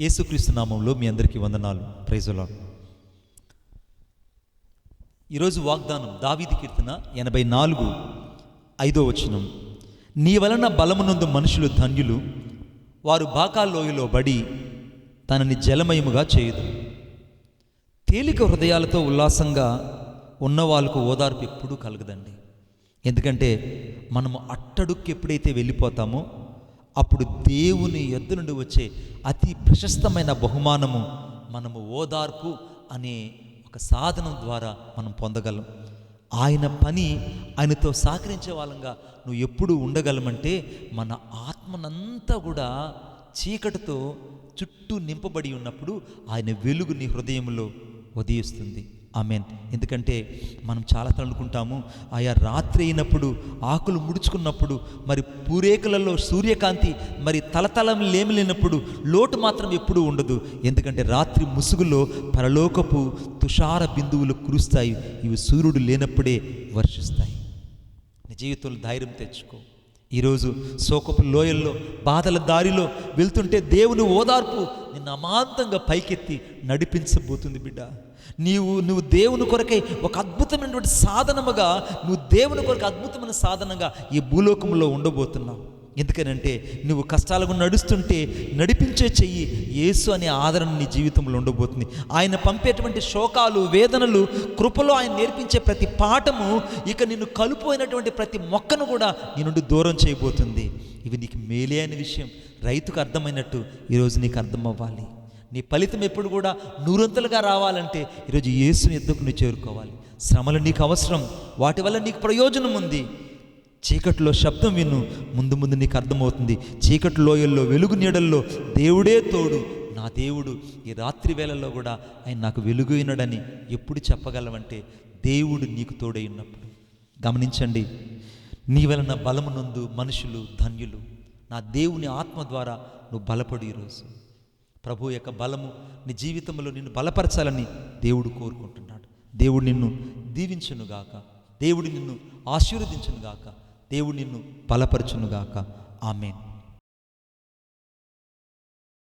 యేసుక్రీస్తు నామంలో మీ అందరికీ వందనాలు. ప్రైజులా ఈరోజు వాగ్దానం దావీది కీర్తన ఎనభై నాలుగు ఐదో వచనం. నీ వలన బలమునందు మనుషులు ధన్యులు వారు బాకాలోయలో బడి తనని జలమయముగా చేయుదు తేలిక హృదయాలతో ఉల్లాసంగా ఉన్న వాళ్ళకు ఓదార్పు ఎప్పుడూ కలగదండి. ఎందుకంటే మనము అట్టడుక్కి ఎప్పుడైతే వెళ్ళిపోతామో అప్పుడు దేవుని ఎద్దు నుండి వచ్చే అతి ప్రశస్తమైన బహుమానము మనము ఓదార్పు అనే ఒక సాధనం ద్వారా మనం పొందగలం. ఆయన పని ఆయనతో సహకరించే వాళ్ళంగా నువ్వు ఎప్పుడు ఉండగలమంటే మన ఆత్మనంతా కూడా చీకటితో చుట్టూ నింపబడి ఉన్నప్పుడు ఆయన వెలుగు నీ హృదయంలో ఉదయిస్తుంది. ఆమెన్. ఎందుకంటే మనం చాలా అనుకుంటాము ఆయా రాత్రి అయినప్పుడు ఆకులు ముడుచుకున్నప్పుడు మరి పూరేకులలో సూర్యకాంతి మరి తలతలం లేమిలేనప్పుడు లోటు మాత్రం ఎప్పుడూ ఉండదు. ఎందుకంటే రాత్రి ముసుగులో పరలోకపు తుషార బిందువులు కురుస్తాయి ఇవి సూర్యుడు లేనప్పుడే వర్షిస్తాయి. నీ జీవితంలో ధైర్యం తెచ్చుకో. ఈరోజు సోకపు లోయల్లో బాధల దారిలో వెళ్తుంటే దేవుని ఓదార్పు నిన్ను అమాంతంగా పైకెత్తి నడిపించబోతుంది బిడ్డ. నీవు నువ్వు దేవుని కొరకై ఒక అద్భుతమైనటువంటి సాధనముగా నువ్వు దేవుని కొరకు అద్భుతమైన సాధనంగా ఈ భూలోకంలో ఉండబోతున్నావు. ఎందుకనంటే నువ్వు కష్టాలకు నడుస్తుంటే నడిపించే చెయ్యి యేసు అనే ఆదరణ నీ జీవితంలో ఉండబోతుంది. ఆయన పంపేటువంటి శోకాలు వేదనలు కృపలో ఆయన నేర్పించే ప్రతి పాఠము ఇక నిన్ను కలుపోయినటువంటి ప్రతి మొక్కను కూడా నీ నుండి దూరం చేయబోతుంది. ఇవి నీకు మేలే అనే విషయం రైతుకు అర్థమైనట్టు ఈరోజు నీకు అర్థం అవ్వాలి నీ ఫలితం ఎప్పుడు కూడా నూరంతలుగా రావాలంటే ఈరోజు యేసుని ఎద్దుకు నువ్వు చేరుకోవాలి. శ్రమలు నీకు అవసరం వాటి వల్ల నీకు ప్రయోజనం ఉంది. చీకటిలో శబ్దం విను ముందు ముందు నీకు అర్థమవుతుంది. చీకటి లోయల్లో వెలుగు నీడల్లో దేవుడే తోడు. నా దేవుడు ఈ రాత్రి వేళల్లో కూడా ఆయన నాకు వెలుగైనడని ఎప్పుడు చెప్పగలవంటే దేవుడు నీకు తోడై ఉన్నప్పుడు. గమనించండి. నీ వలన బలమునందు మనుషులు ధన్యులు. నా దేవుని ఆత్మ ద్వారా నువ్వు బలపడు ఈరోజు ప్రభు యొక్క బలము నీ జీవితంలో నిన్ను బలపరచాలని దేవుడు కోరుకుంటున్నాడు. దేవుడు నిన్ను దీవించునుగాక. దేవుడు నిన్ను ఆశీర్వదించునుగాక. దేవుడు నిన్ను బలపరచునుగాక. ఆమెన్.